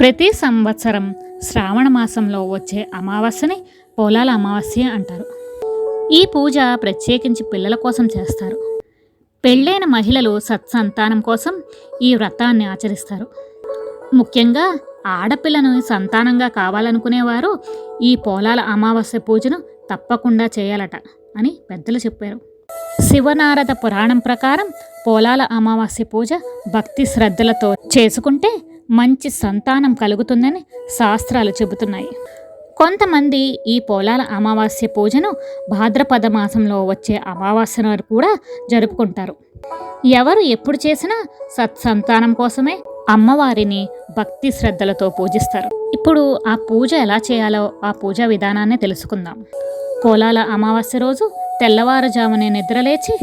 ప్రతి సంవత్సరం శ్రావణ మాసంలో వచ్చే అమావాస్యని పొలాల అమావాస్య అంటారు. ఈ పూజ ప్రత్యేకించి పిల్లల కోసం చేస్తారు. పెళ్ళైన మహిళలు సత్సంతానం కోసం ఈ వ్రతాన్ని ఆచరిస్తారు. ముఖ్యంగా ఆడపిల్లను సంతానంగా కావాలనుకునేవారు ఈ పోలాల అమావాస్య పూజను తప్పకుండా చేయాలట అని పెద్దలు చెప్పారు. శివనారద పురాణం ప్రకారం పోలాల అమావాస్య పూజ భక్తి శ్రద్ధలతో చేసుకుంటే మంచి సంతానం కలుగుతుందని శాస్త్రాలు చెబుతున్నాయి. కొంతమంది ఈ పొలాల అమావాస్య పూజను భాద్రపద మాసంలో వచ్చే అమావాస్య నాడు కూడా జరుపుకుంటారు. ఎవరు ఎప్పుడు చేసినా సత్సంతానం కోసమే అమ్మవారిని భక్తి శ్రద్ధలతో పూజిస్తారు. ఇప్పుడు ఆ పూజ ఎలా చేయాలో ఆ పూజా విధానాన్ని తెలుసుకుందాం. పోలాల అమావాస్య రోజు తెల్లవారుజామునే నిద్రలేచి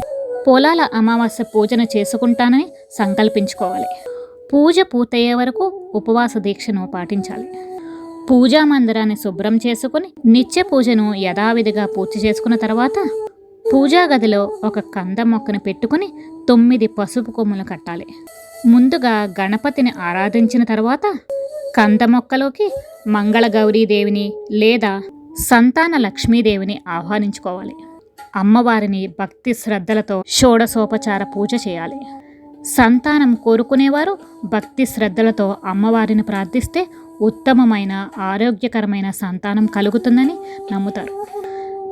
పోలాల అమావాస్య పూజను చేసుకుంటానని సంకల్పించుకోవాలి. పూజ పూర్తయ్యే వరకు ఉపవాస దీక్షను పాటించాలి. పూజా మందిరాన్ని శుభ్రం చేసుకుని నిత్య పూజను యథావిధిగా పూర్తి చేసుకున్న తర్వాత పూజా గదిలో ఒక కంద మొక్కను పెట్టుకుని తొమ్మిది పసుపు కొమ్ములు కట్టాలి. ముందుగా గణపతిని ఆరాధించిన తర్వాత కంద మొక్కలోకి మంగళగౌరీదేవిని లేదా సంతాన లక్ష్మీదేవిని ఆహ్వానించుకోవాలి. అమ్మవారిని భక్తి శ్రద్ధలతో షోడసోపచార పూజ చేయాలి. సంతానం కోరుకునేవారు భక్తి శ్రద్ధలతో అమ్మవారిని ప్రార్థిస్తే ఉత్తమమైన ఆరోగ్యకరమైన సంతానం కలుగుతుందని నమ్ముతారు.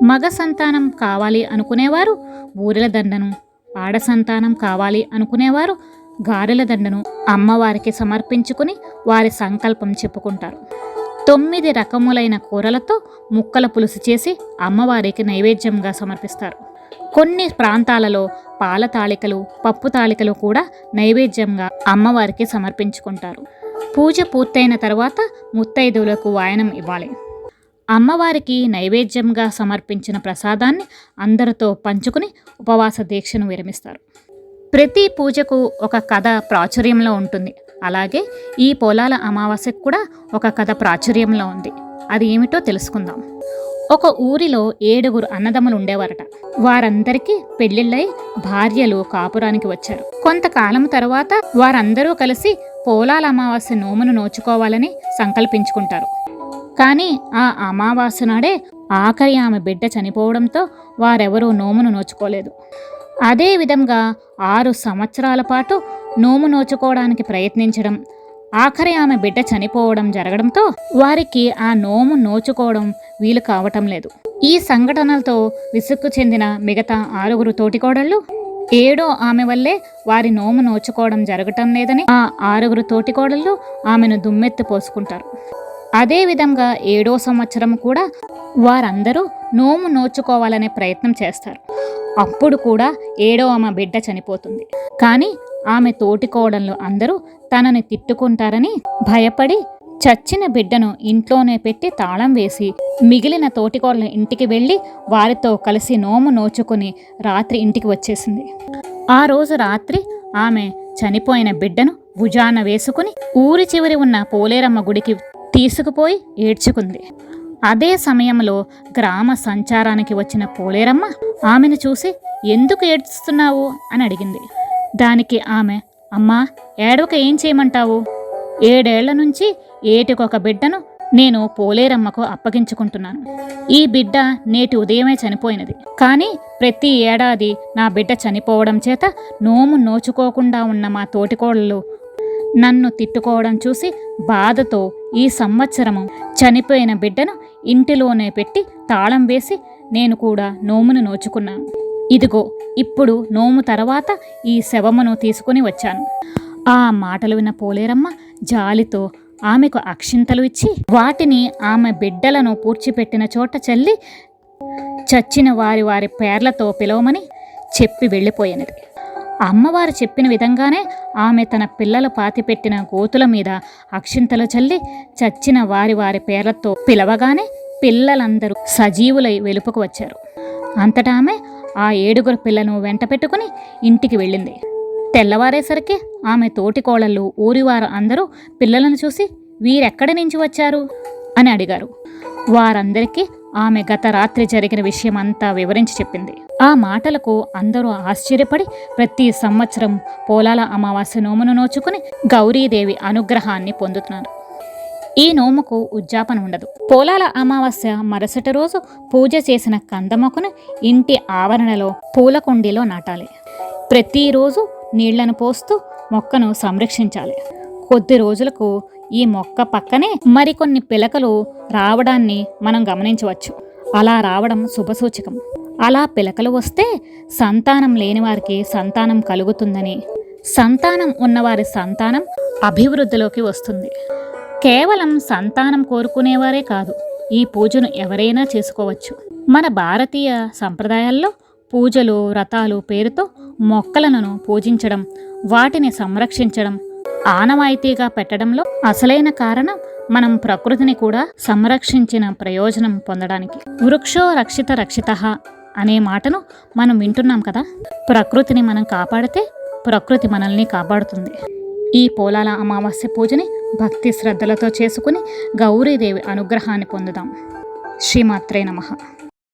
మగ సంతానం కావాలి అనుకునేవారు ఊరెల దండను ఆడ సంతానం కావాలి అనుకునేవారు గారెల దండను అమ్మవారికి సమర్పించుకుని వారి సంకల్పం చెప్పుకుంటారు. తొమ్మిది రకములైన కూరలతో ముక్కల పులుసు చేసి అమ్మవారికి నైవేద్యంగా సమర్పిస్తారు. కొన్ని ప్రాంతాలలో పాల తాళికలు పప్పు తాళికలు కూడా నైవేద్యంగా అమ్మవారికి సమర్పించుకుంటారు. పూజ పూర్తయిన తర్వాత ముత్తైదువులకు వాయనం ఇవ్వాలి. అమ్మవారికి నైవేద్యంగా సమర్పించిన ప్రసాదాన్ని అందరితో పంచుకుని ఉపవాస దీక్షను విరమిస్తారు. ప్రతి పూజకు ఒక కథ ప్రాచుర్యంలో ఉంటుంది. అలాగే ఈ పొలాల అమావాస్యకు కూడా ఒక కథ ప్రాచుర్యంలో ఉంది. అది ఏమిటో తెలుసుకుందాం. ఒక ఊరిలో ఏడుగురు అన్నదమ్ములు ఉండేవారట. వారందరికీ పెళ్ళిళ్ళై భార్యలు కాపురానికి వచ్చారు. కొంతకాలం తర్వాత వారందరూ కలిసి పోలాల అమావాస్య నోమును నోచుకోవాలని సంకల్పించుకుంటారు. కానీ ఆ అమావాస్య నాడే ఆఖరి ఆమె బిడ్డ చనిపోవడంతో వారెవరూ నోమును నోచుకోలేదు. అదే విధంగా ఆరు సంవత్సరాల పాటు నోము నోచుకోవడానికి ప్రయత్నించడం ఆఖరి ఆమె బిడ్డ చనిపోవడం జరగడంతో వారికి ఆ నోము నోచుకోవడం వీలు కావటం లేదు. ఈ సంఘటనలతో విసుక్కు చెందిన మిగతా ఆరుగురు తోటికోడళ్ళు ఏడో ఆమె వల్లే వారి నోము నోచుకోవడం జరగటం లేదని ఆ ఆరుగురు తోటికోడళ్ళు ఆమెను దుమ్మెత్తి పోసుకుంటారు. అదేవిధంగా ఏడో సంవత్సరం కూడా వారందరూ నోము నోచుకోవాలనే ప్రయత్నం చేస్తారు. అప్పుడు కూడా ఏడో ఆమె బిడ్డ చనిపోతుంది. కానీ ఆమె తోటికోడళ్ళు అందరూ తనని తిట్టుకుంటారని భయపడి చచ్చిన బిడ్డను ఇంట్లోనే పెట్టి తాళం వేసి మిగిలిన తోటికోళ్ళ ఇంటికి వెళ్ళి వారితో కలిసి నోము నోచుకుని రాత్రి ఇంటికి వచ్చేసింది. ఆ రోజు రాత్రి ఆమె చనిపోయిన బిడ్డను భుజాన వేసుకుని ఊరి చివరి ఉన్న పోలేరమ్మ గుడికి తీసుకుపోయి ఏడ్చుకుంది. అదే సమయంలో గ్రామ సంచారానికి వచ్చిన పోలేరమ్మ ఆమెను చూసి ఎందుకు ఏడ్చుతున్నావు అని అడిగింది. దానికి ఆమె అమ్మా ఏడవక ఏం చేయమంటావు? ఏడేళ్ళ నుంచి ఏటికొక బిడ్డను నేను పోలేరమ్మకు అప్పగించుకుంటున్నాను. ఈ బిడ్డ నేటి ఉదయమే చనిపోయినది. కానీ ప్రతి ఏడాది నా బిడ్డ చనిపోవడం చేత నోము నోచుకోకుండా ఉన్న మా తోటికోడళ్ళు నన్ను తిట్టుకోవడం చూసి బాధతో ఈ సంవత్సరము చనిపోయిన బిడ్డను ఇంటిలోనే పెట్టి తాళం వేసి నేను కూడా నోమును నోచుకున్నాను. ఇదిగో ఇప్పుడు నోము తర్వాత ఈ శవమును తీసుకుని వచ్చాను. ఆ మాటలు విన్న పోలేరమ్మ జాలితో ఆమెకు అక్షింతలు ఇచ్చి వాటిని ఆమె బిడ్డలను పూడ్చిపెట్టిన చోట చల్లి చచ్చిన వారి వారి పేర్లతో పిలవమని చెప్పి వెళ్ళిపోయినది. అమ్మవారు చెప్పిన విధంగానే ఆమె తన పిల్లలు పాతిపెట్టిన గోతుల మీద అక్షింతలు చల్లి చచ్చిన వారి వారి పేర్లతో పిలవగానే పిల్లలందరూ సజీవులై వెలుపుకు వచ్చారు. అంతటా ఆమె ఆ ఏడుగురు పిల్లను వెంట పెట్టుకుని ఇంటికి వెళ్ళింది. తెల్లవారేసరికి ఆమె తోటి కోడళ్ళు ఊరివారు అందరూ పిల్లలను చూసి వీరెక్కడి నుంచి వచ్చారు? అని అడిగారు. వారందరికీ ఆమె గత రాత్రి జరిగిన విషయం అంతా వివరించి చెప్పింది. ఆ మాటలకు అందరూ ఆశ్చర్యపడి ప్రతి సంవత్సరం పోలాల అమావాస్య నోమును నోచుకుని గౌరీదేవి అనుగ్రహాన్ని పొందుతున్నారు. ఈ నోముకు ఉజ్జాపన ఉండదు. పోలాల అమావాస్య మరుసటి రోజు పూజ చేసిన కందమకును ఇంటి ఆవరణలో పూల కుండీలో నాటాలి. ప్రతిరోజు నీళ్ళను పోస్తూ మొక్కను సంరక్షించాలి. కొద్ది రోజులకు ఈ మొక్క పక్కనే మరికొన్ని పిలకలు రావడాన్ని మనం గమనించవచ్చు. అలా రావడం శుభసూచకం. అలా పిలకలు వస్తే సంతానం లేని వారికి సంతానం కలుగుతుందని సంతానం ఉన్నవారి సంతానం అభివృద్ధిలోకి వస్తుంది. కేవలం సంతానం కోరుకునేవారే కాదు ఈ పూజను ఎవరైనా చేసుకోవచ్చు. మన భారతీయ సంప్రదాయాల్లో పూజలు వ్రతాలు పేరుతో మొక్కలను పూజించడం వాటిని సంరక్షించడం ఆనవాయితీగా పెట్టడంలో అసలైన కారణం మనం ప్రకృతిని కూడా సంరక్షించిన ప్రయోజనం పొందడానికి. వృక్షో రక్షిత రక్షిత అనే మాటను మనం వింటున్నాం కదా? ప్రకృతిని మనం కాపాడితే ప్రకృతి మనల్ని కాపాడుతుంది. ఈ పోలాల అమావాస్య పూజని భక్తి శ్రద్ధలతో చేసుకుని గౌరీదేవి అనుగ్రహాన్ని పొందుదాం. శ్రీమాత్రే నమః.